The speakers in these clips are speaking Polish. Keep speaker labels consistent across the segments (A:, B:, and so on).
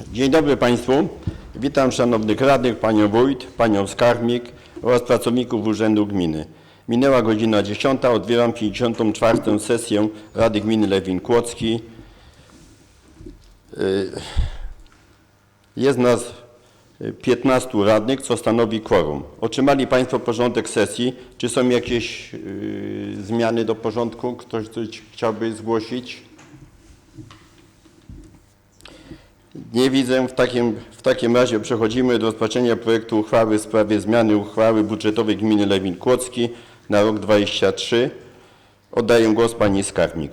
A: Dzień dobry Państwu. Witam szanownych radnych, panią wójt, panią skarbnik oraz pracowników Urzędu Gminy. Minęła godzina 10. Otwieram 54. sesję Rady Gminy Lewin Kłodzki. Y, Jest nas y, 15 radnych, co stanowi kworum. Otrzymali Państwo porządek sesji. Czy są jakieś y, zmiany do porządku? Ktoś coś chciałby zgłosić? Nie widzę. W takim, w takim razie przechodzimy do rozpatrzenia projektu uchwały w sprawie zmiany uchwały budżetowej gminy Lewin Kłodzki na rok 2023. Oddaję głos pani skarbnik.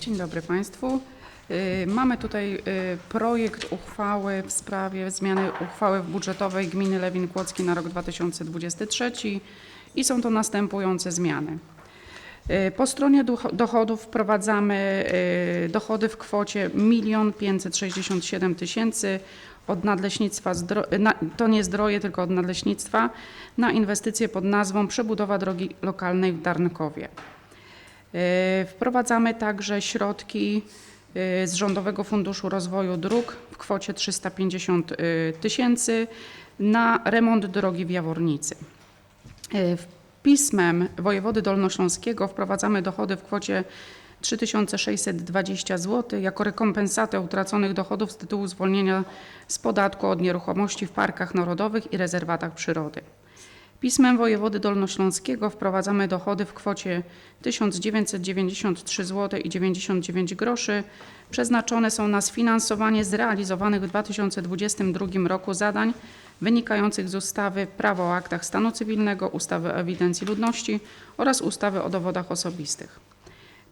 B: Dzień dobry Państwu. Y, Mamy tutaj y, projekt uchwały w sprawie zmiany uchwały budżetowej gminy Lewin Kłodzki na rok 2023 i są to następujące zmiany. Y, Po stronie dochodów wprowadzamy y, dochody w kwocie 1 567 tysięcy od nadleśnictwa, to nie zdroje, tylko od nadleśnictwa, na inwestycje pod nazwą przebudowa drogi lokalnej w Darnkowie. E, Wprowadzamy także środki z Rządowego Funduszu Rozwoju Dróg w kwocie 350 e, tysięcy na remont drogi w Jawornicy. Pismem wojewody dolnośląskiego wprowadzamy dochody w kwocie 3620 zł jako rekompensatę utraconych dochodów z tytułu zwolnienia z podatku od nieruchomości w parkach narodowych i rezerwatach przyrody. Pismem wojewody dolnośląskiego wprowadzamy dochody w kwocie 1993 zł i 99 groszy. Przeznaczone są na sfinansowanie zrealizowanych w 2022 roku zadań wynikających z ustawy Prawo o aktach stanu cywilnego, ustawy o ewidencji ludności oraz ustawy o dowodach osobistych.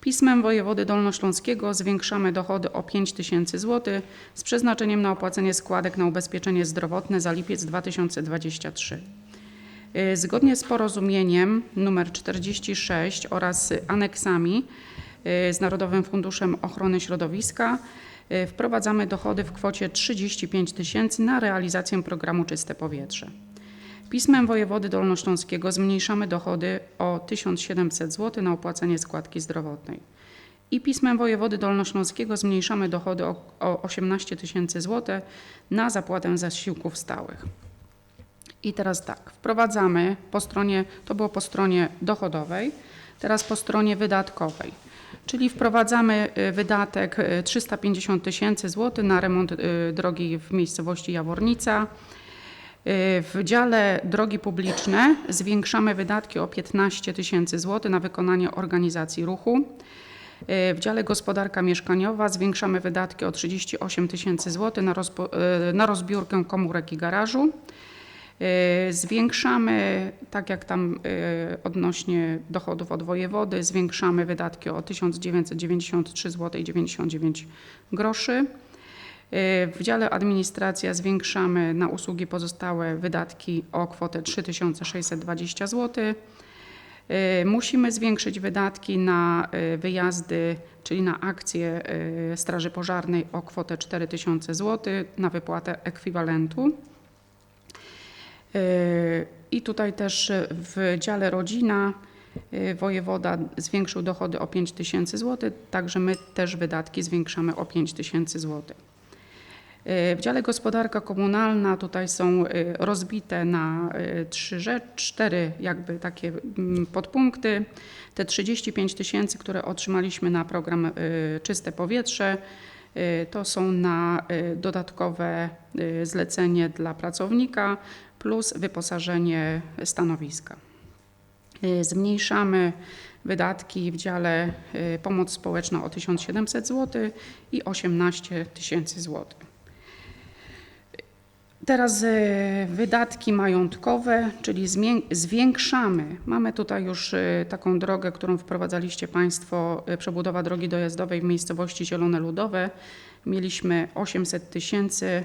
B: Pismem wojewody dolnośląskiego zwiększamy dochody o 5 tysięcy zł z przeznaczeniem na opłacenie składek na ubezpieczenie zdrowotne za lipiec 2023. Y, Zgodnie z porozumieniem nr 46 oraz aneksami y, z Narodowym Funduszem Ochrony Środowiska y, wprowadzamy dochody w kwocie 35 tysięcy na realizację programu Czyste Powietrze. Pismem wojewody dolnośląskiego zmniejszamy dochody o 1700 zł na opłacenie składki zdrowotnej. I pismem wojewody dolnośląskiego zmniejszamy dochody o, o 18 tysięcy zł na zapłatę zasiłków stałych. I teraz tak, wprowadzamy po stronie, to było po stronie dochodowej, teraz po stronie wydatkowej. Czyli wprowadzamy y, wydatek y, 350 tysięcy złotych na remont y, drogi w miejscowości Jawornica. Y, W dziale drogi publiczne zwiększamy wydatki o 15 tysięcy złotych na wykonanie organizacji ruchu. Y, W dziale gospodarka mieszkaniowa zwiększamy wydatki o 38 tysięcy złotych na, y, na rozbiórkę komórek i garażu. Y, Zwiększamy, tak jak tam y, odnośnie dochodów od wojewody, zwiększamy wydatki o 1993 zł i 99 groszy. Y, W dziale administracja zwiększamy na usługi pozostałe wydatki o kwotę 3620 zł. Musimy zwiększyć wydatki na wyjazdy, czyli na akcje y, Straży Pożarnej o kwotę 4000 zł na wypłatę ekwiwalentu. I tutaj też w dziale rodzina y, wojewoda zwiększył dochody o 5 tysięcy złotych, także my też wydatki zwiększamy o 5 tysięcy złotych. Y, W dziale gospodarka komunalna tutaj są y, rozbite na trzy rzeczy, cztery jakby takie mm, podpunkty. Te 35 tysięcy, które otrzymaliśmy na program Czyste Powietrze, to są na y, dodatkowe y, zlecenie dla pracownika plus wyposażenie stanowiska. Y, Zmniejszamy wydatki w dziale y, pomoc społeczna o 1700 zł i 18 tysięcy złotych. Teraz e, wydatki majątkowe, czyli zwiększamy. Mamy tutaj już e, taką drogę, którą wprowadzaliście Państwo, e, przebudowa drogi dojazdowej w miejscowości Zielone Ludowe. Mieliśmy 800 tysięcy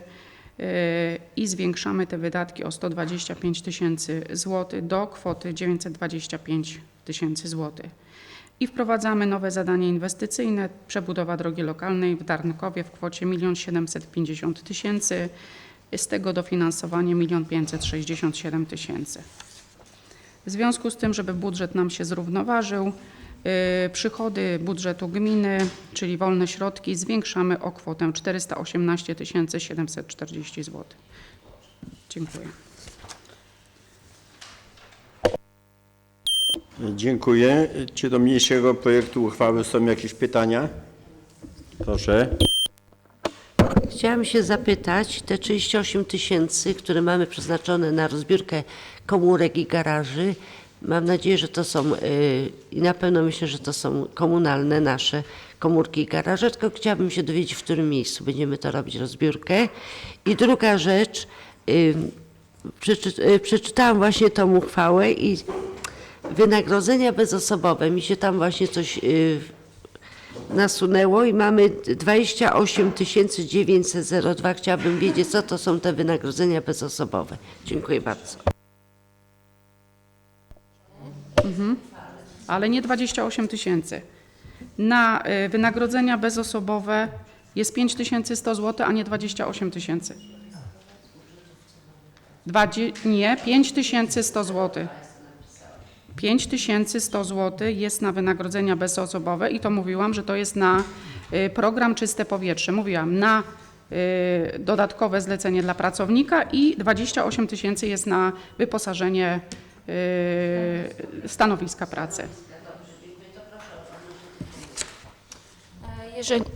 B: i zwiększamy te wydatki o 125 tysięcy złotych do kwoty 925 tysięcy złotych. I wprowadzamy nowe zadanie inwestycyjne, przebudowa drogi lokalnej w Darnkowie w kwocie 1 750 tysięcy z tego dofinansowanie 1 567 tysięcy. W związku z tym, żeby budżet nam się zrównoważył, Y, Przychody budżetu gminy, czyli wolne środki, zwiększamy o kwotę 418 740 zł. Dziękuję.
A: Dziękuję. Czy do mniejszego projektu uchwały są jakieś pytania? Proszę.
C: Chciałam się zapytać, te 38 tysięcy, które mamy przeznaczone na rozbiórkę komórek i garaży, mam nadzieję, że to są y, i na pewno myślę, że to są komunalne nasze komórki i garaże, tylko chciałabym się dowiedzieć, w którym miejscu będziemy to robić rozbiórkę. I druga rzecz, y, y, przeczytałam właśnie tą uchwałę i wynagrodzenia bezosobowe, mi się tam właśnie coś nasunęło i mamy 28 902. Chciałabym wiedzieć, co to są te wynagrodzenia bezosobowe. Dziękuję bardzo.
B: ale nie 28 tysięcy. Na y, wynagrodzenia bezosobowe jest 5100 zł, a nie 28 tysięcy. Nie, 5100 zł. 5100 zł jest na wynagrodzenia bezosobowe i to mówiłam, że to jest na y, program Czyste Powietrze. Mówiłam na y, dodatkowe zlecenie dla pracownika i 28 tysięcy jest na wyposażenie y, stanowiska pracy.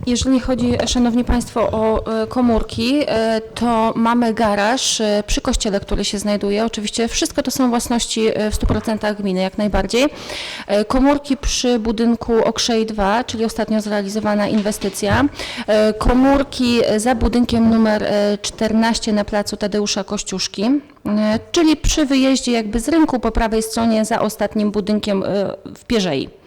D: Jeżeli, chodzi, Szanowni Państwo, o e, komórki, e, to mamy garaż e, przy kościele, który się znajduje. Oczywiście wszystko to są własności w 100% gminy, jak najbardziej. Komórki przy budynku Okrzej 2, czyli ostatnio zrealizowana inwestycja. Komórki za budynkiem numer e, 14 na placu Tadeusza Kościuszki, czyli przy wyjeździe jakby z rynku po prawej stronie za ostatnim budynkiem w Pierzei.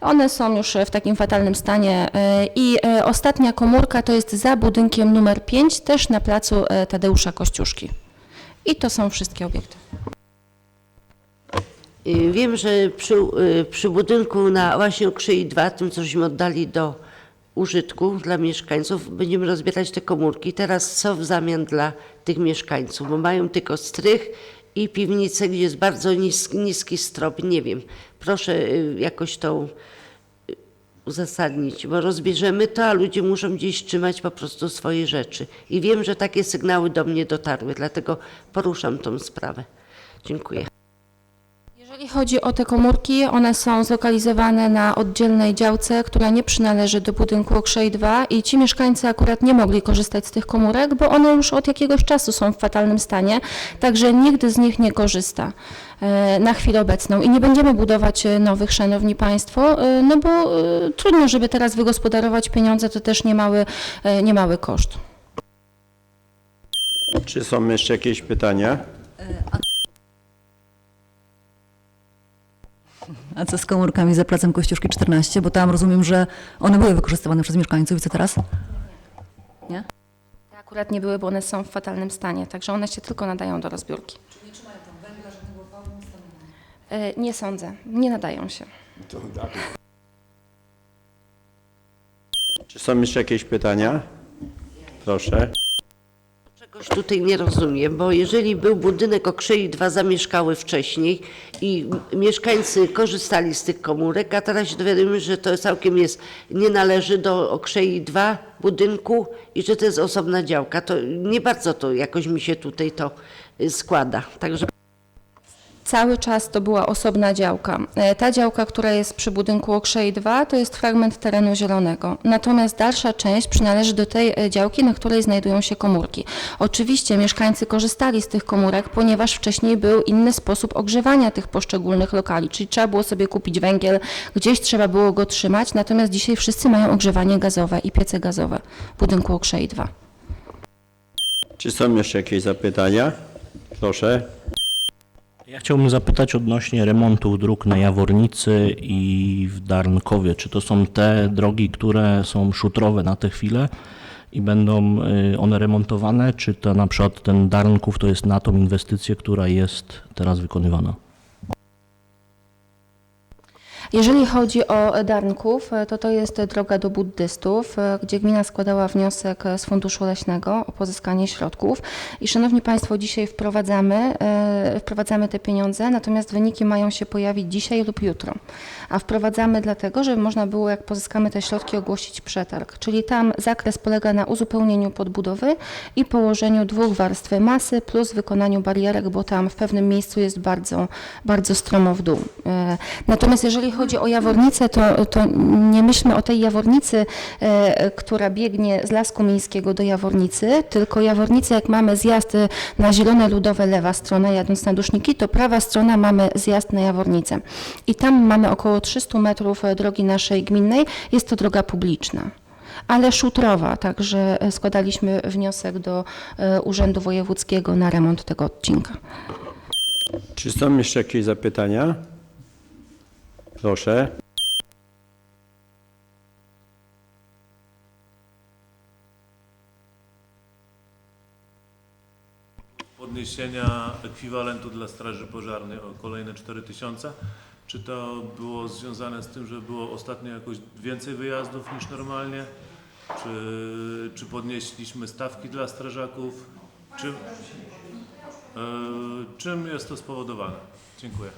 D: One są już w takim fatalnym stanie e, i e, ostatnia komórka to jest za budynkiem numer 5, też na placu e, Tadeusza Kościuszki. I to są wszystkie obiekty.
C: Wiem, że przy, przy budynku na właśnie Okrzei 2, tym cośmy oddali do użytku dla mieszkańców, będziemy rozbierać te komórki. Teraz co w zamian dla tych mieszkańców? Bo mają tylko strych i piwnicę, gdzie jest bardzo niski, niski strop. Nie wiem. Proszę y, jakoś to y, uzasadnić, bo rozbierzemy to, a ludzie muszą gdzieś trzymać po prostu swoje rzeczy. I wiem, że takie sygnały do mnie dotarły, dlatego poruszam tą sprawę. Dziękuję.
D: Jeżeli chodzi o te komórki, one są zlokalizowane na oddzielnej działce, która nie przynależy do budynku Okrzej 2 i ci mieszkańcy akurat nie mogli korzystać z tych komórek, bo one już od jakiegoś czasu są w fatalnym stanie, także nikt z nich nie korzysta e, na chwilę obecną i nie będziemy budować e, nowych, Szanowni Państwo, e, no bo trudno, żeby teraz wygospodarować pieniądze, to też niemały, niemały koszt.
A: Czy są jeszcze jakieś pytania?
E: A co z komórkami za placem Kościuszki 14? Bo tam rozumiem, że one były wykorzystywane przez mieszkańców i co teraz? Nie?
D: Te akurat nie były, bo one są w fatalnym stanie, także one się tylko nadają do rozbiórki. Czy nie trzymają tam węgla, żadnego Nie sądzę, nie nadają się.
A: Czy są jeszcze jakieś pytania? Proszę.
C: Czegoś tutaj nie rozumiem, bo jeżeli był budynek Okrzei 2 zamieszkały wcześniej i mieszkańcy korzystali z tych komórek, a teraz się dowiadujemy, że to całkiem jest, nie należy do Okrzei 2 budynku i że to jest osobna działka, to nie bardzo to jakoś mi się tutaj to składa. Także
D: Cały czas to była osobna działka. E, Ta działka, która jest przy budynku Okrzej 2, to jest fragment terenu zielonego. Natomiast dalsza część przynależy do tej e, działki, na której znajdują się komórki. Oczywiście mieszkańcy korzystali z tych komórek, ponieważ wcześniej był inny sposób ogrzewania tych poszczególnych lokali, czyli trzeba było sobie kupić węgiel, gdzieś trzeba było go trzymać, natomiast dzisiaj wszyscy mają ogrzewanie gazowe i piece gazowe w budynku Okrzej 2.
A: Czy są jeszcze jakieś zapytania? Proszę.
F: Ja chciałbym zapytać odnośnie remontu dróg na Jawornicy i w Darnkowie. Czy to są te drogi, które są szutrowe na tę chwilę i będą y, one remontowane, czy to na przykład ten Darnków to jest na tą inwestycję, która jest teraz wykonywana?
D: Jeżeli chodzi o Darnków, e, to to jest droga do buddystów, e, gdzie gmina składała wniosek z Funduszu Leśnego o pozyskanie środków. I Szanowni Państwo, dzisiaj wprowadzamy, e, wprowadzamy te pieniądze, natomiast wyniki mają się pojawić dzisiaj lub jutro. A wprowadzamy dlatego, żeby można było, jak pozyskamy te środki, ogłosić przetarg. Czyli tam zakres polega na uzupełnieniu podbudowy i położeniu dwóch warstw masy plus wykonaniu barierek, bo tam w pewnym miejscu jest bardzo, bardzo stromo w dół. Natomiast jeżeli chodzi o Jawornicę, to, to nie myślmy o tej Jawornicy, e, która biegnie z Lasku Miejskiego do Jawornicy, tylko Jawornicę, jak mamy zjazd e, na Zielone Ludowe, lewa strona, jadąc na Duszniki, to prawa strona mamy zjazd na Jawornicę. I tam mamy około 300 metrów e, drogi naszej gminnej, jest to droga publiczna. Ale szutrowa, także składaliśmy wniosek do Urzędu Wojewódzkiego na remont tego odcinka.
A: Czy są jeszcze jakieś zapytania? Proszę.
G: podniesienia ekwiwalentu dla Straży Pożarnej o kolejne 4000. Czy to było związane z tym, że było ostatnio jakoś więcej wyjazdów niż normalnie? Czy, czy podnieśliśmy stawki dla strażaków? E, czym jest to spowodowane? Dziękuję.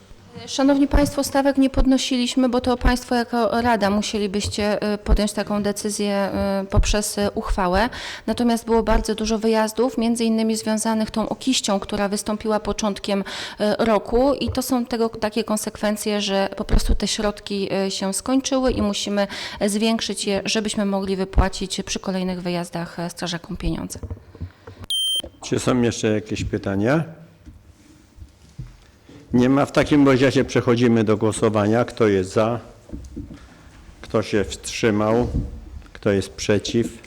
D: Szanowni Państwo, stawek nie podnosiliśmy, bo to Państwo jako Rada musielibyście y, podjąć taką decyzję y, poprzez y, uchwałę. Natomiast było bardzo dużo wyjazdów, między innymi związanych tą okiścią, która wystąpiła początkiem roku i to są tego takie konsekwencje, że po prostu te środki się skończyły i musimy zwiększyć je, żebyśmy mogli wypłacić przy kolejnych wyjazdach strażakom pieniądze.
A: Czy są jeszcze jakieś pytania? Nie ma. W takim razie przechodzimy do głosowania. Kto jest za? Kto się wstrzymał? Kto jest przeciw?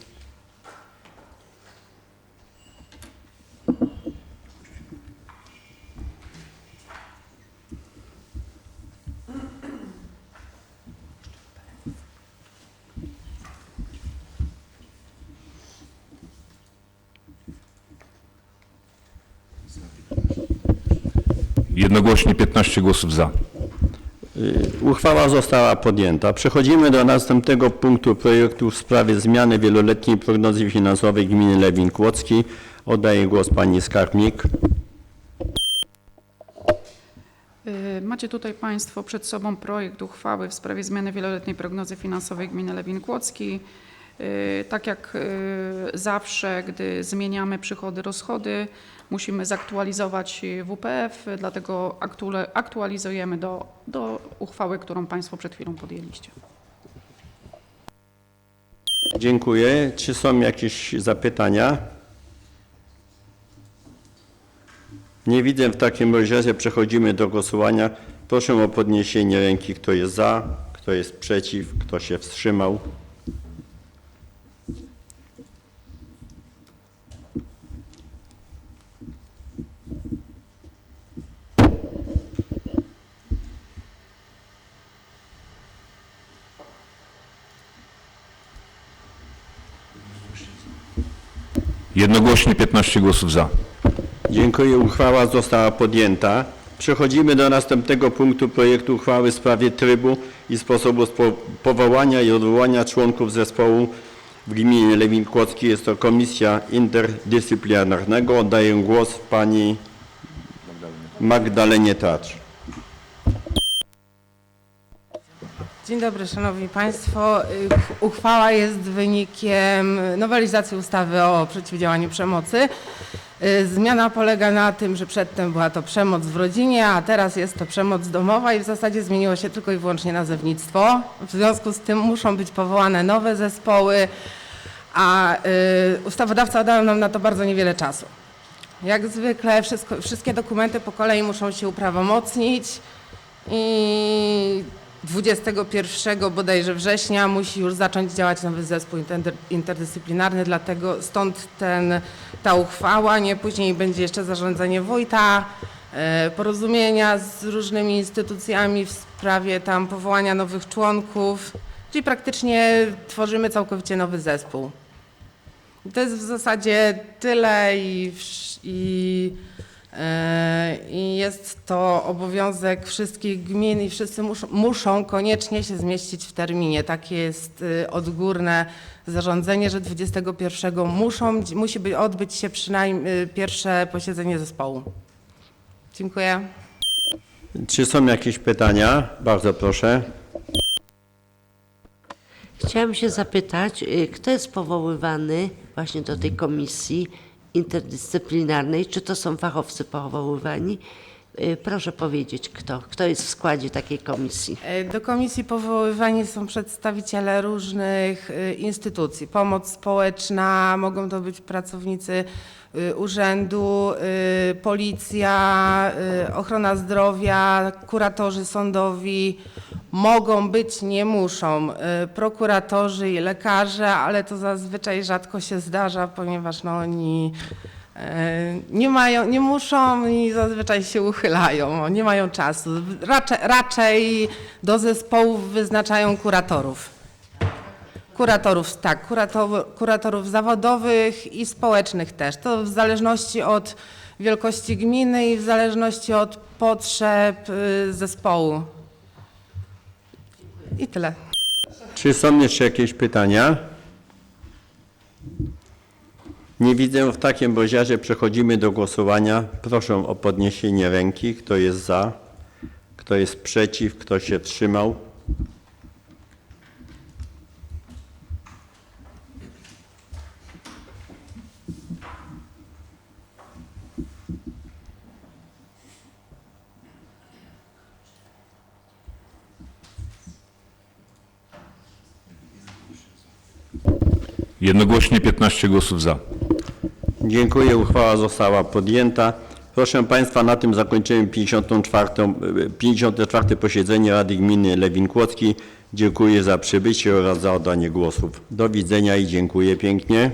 H: Jednogłośnie 15 głosów za.
A: Uchwała została podjęta. Przechodzimy do następnego punktu projektu w sprawie zmiany wieloletniej prognozy finansowej gminy Lewin Kłodzki. Oddaję głos pani skarbnik.
B: Y, Macie tutaj Państwo przed sobą projekt uchwały w sprawie zmiany wieloletniej prognozy finansowej gminy Lewin Kłodzki. Y, Tak jak y, zawsze, gdy zmieniamy przychody, rozchody, musimy zaktualizować WPF, dlatego aktualizujemy do, do uchwały, którą Państwo przed chwilą podjęliście.
A: Dziękuję. Czy są jakieś zapytania? Nie widzę. W takim razie przechodzimy do głosowania. Proszę o podniesienie ręki. Kto jest za? Kto jest przeciw? Kto się wstrzymał?
H: Jednogłośnie 15 głosów za.
A: Dziękuję. Uchwała została podjęta. Przechodzimy do następnego punktu projektu uchwały w sprawie trybu i sposobu spo- powołania i odwołania członków zespołu w gminie Lewin Kłodzki. Jest to Komisja Interdyscyplinarnego. Oddaję głos pani Magdalenie Tracz.
I: Dzień dobry, Szanowni Państwo. Y, Uchwała jest wynikiem nowelizacji ustawy o przeciwdziałaniu przemocy. Y, Zmiana polega na tym, że przedtem była to przemoc w rodzinie, a teraz jest to przemoc domowa i w zasadzie zmieniło się tylko i wyłącznie nazewnictwo. W związku z tym muszą być powołane nowe zespoły, a y, ustawodawca dał nam na to bardzo niewiele czasu. Jak zwykle wszystko, wszystkie dokumenty po kolei muszą się uprawomocnić i 21 bodajże września musi już zacząć działać nowy zespół inter- interdyscyplinarny, dlatego stąd ten, ta uchwała, nie później będzie jeszcze zarządzenie wójta, e, porozumienia z różnymi instytucjami w sprawie tam powołania nowych członków, czyli praktycznie tworzymy całkowicie nowy zespół. To jest w zasadzie tyle i, i, i jest to obowiązek wszystkich gmin i wszyscy muszą, muszą koniecznie się zmieścić w terminie. Takie jest y, odgórne zarządzenie, że 21 muszą, musi by odbyć się przynajmniej y, pierwsze posiedzenie zespołu. Dziękuję.
A: Czy są jakieś pytania? Bardzo proszę.
C: Chciałam się zapytać, y, kto jest powoływany właśnie do tej komisji interdyscyplinarnej? Czy to są fachowcy powoływani? Y, Proszę powiedzieć, kto, kto jest w składzie takiej komisji?
I: E, Do komisji powoływani są przedstawiciele różnych y, instytucji. Pomoc społeczna, mogą to być pracownicy urzędu, y, policja, y, ochrona zdrowia, kuratorzy sądowi. Mogą być, nie muszą, y, prokuratorzy i lekarze, ale to zazwyczaj rzadko się zdarza, ponieważ no, oni Nie mają, nie muszą i zazwyczaj się uchylają, o, nie mają czasu. Raczej, raczej do zespołów wyznaczają kuratorów. Kuratorów, tak, kuratorów, kuratorów zawodowych i społecznych też. To w zależności od wielkości gminy i w zależności od potrzeb y, zespołu. I tyle.
A: Czy są jeszcze jakieś pytania? Nie widzę w takim razie przechodzimy do głosowania. Proszę o podniesienie ręki. Kto jest za? Kto jest przeciw? Kto się wstrzymał?
H: Jednogłośnie 15 głosów za.
A: Dziękuję. Uchwała została podjęta. Proszę Państwa, na tym zakończyłem 54, e, 54 posiedzenie Rady Gminy Lewin Kłodzki. Dziękuję za przybycie oraz za oddanie głosów. Do widzenia i dziękuję pięknie.